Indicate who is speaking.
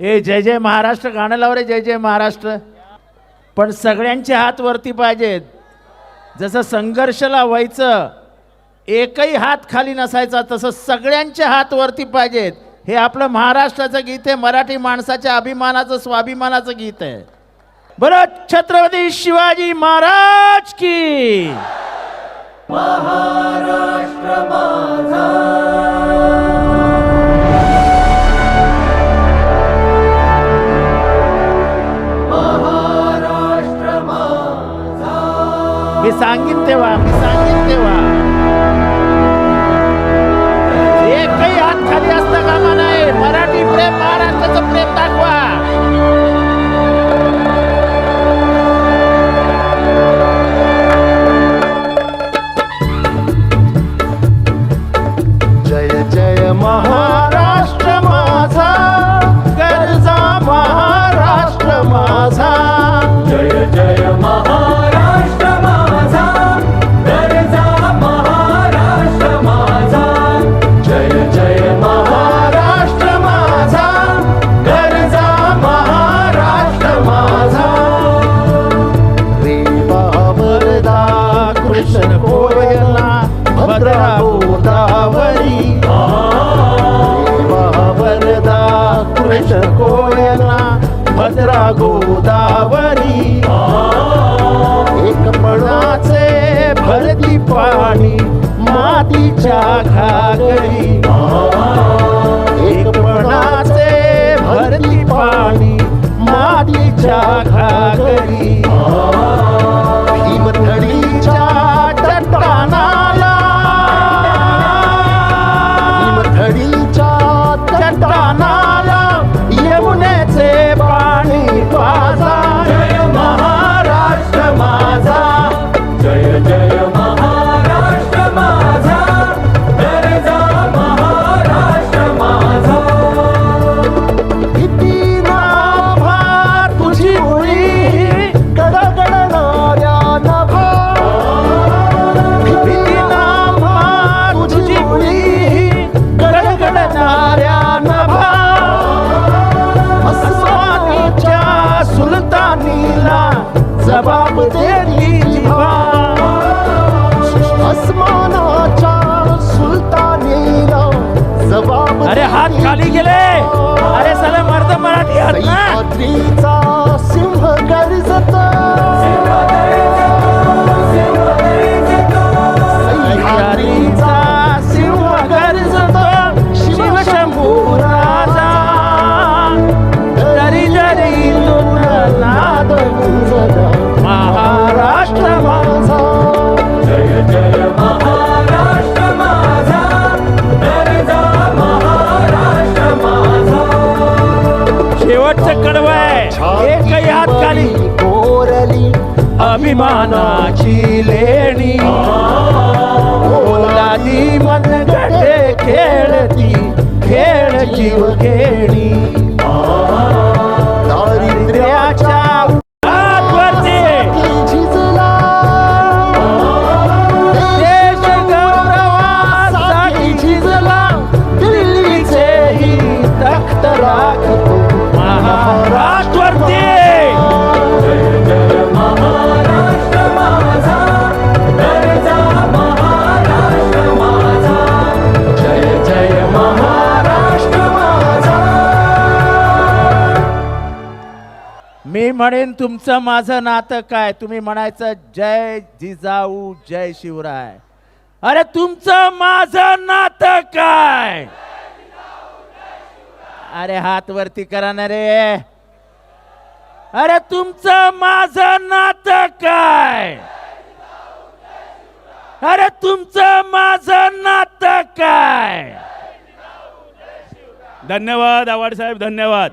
Speaker 1: ए जय जय महाराष्ट्र गाणं लाव रे जय जय महाराष्ट्र. पण सगळ्यांचे हात वरती पाहिजेत. जसं संघर्षला व्हायचं एकही हात खाली नसायचा तसं सगळ्यांचे हात वरती पाहिजेत. हे आपलं महाराष्ट्राचं गीत आहे मराठी माणसाच्या अभिमानाचं स्वाभिमानाचं गीत आहे. बरं छत्रपती शिवाजी महाराज की.
Speaker 2: มีสางยินเตวะ
Speaker 1: มีสังกิ
Speaker 3: นเท
Speaker 1: วะ गोदावरी
Speaker 3: रेवा
Speaker 1: वरदा कृष्ण कोयना भद्रा गोदावरी एकपणाचे भरती पाणी मातीच्या घागरी जबाब देली जिव्हा
Speaker 3: अस्मानाच्या सुलतानीला जबाब
Speaker 1: अरे हात खाली गेले अरे साला मर्द मराठी हात ना.
Speaker 3: सिंह गर्जत
Speaker 1: शेवटचं कडवं आहे. एकही हात खाली.
Speaker 3: कोरली.
Speaker 1: अभिमानाची लेणी. ओलादी मनगटे खेळती खेळ जीव खेळी म्हणेन तुमचं माझं नातं काय? तुम्ही म्हणायचं जय जिजाऊ जय शिवराय. अरे तुमचं माझं नातं काय? अरे हात वरती करा ना रे. अरे तुमचं माझं नातं काय? अरे तुमचं माझं नातं काय?
Speaker 4: धन्यवाद आवाड साहेब धन्यवाद.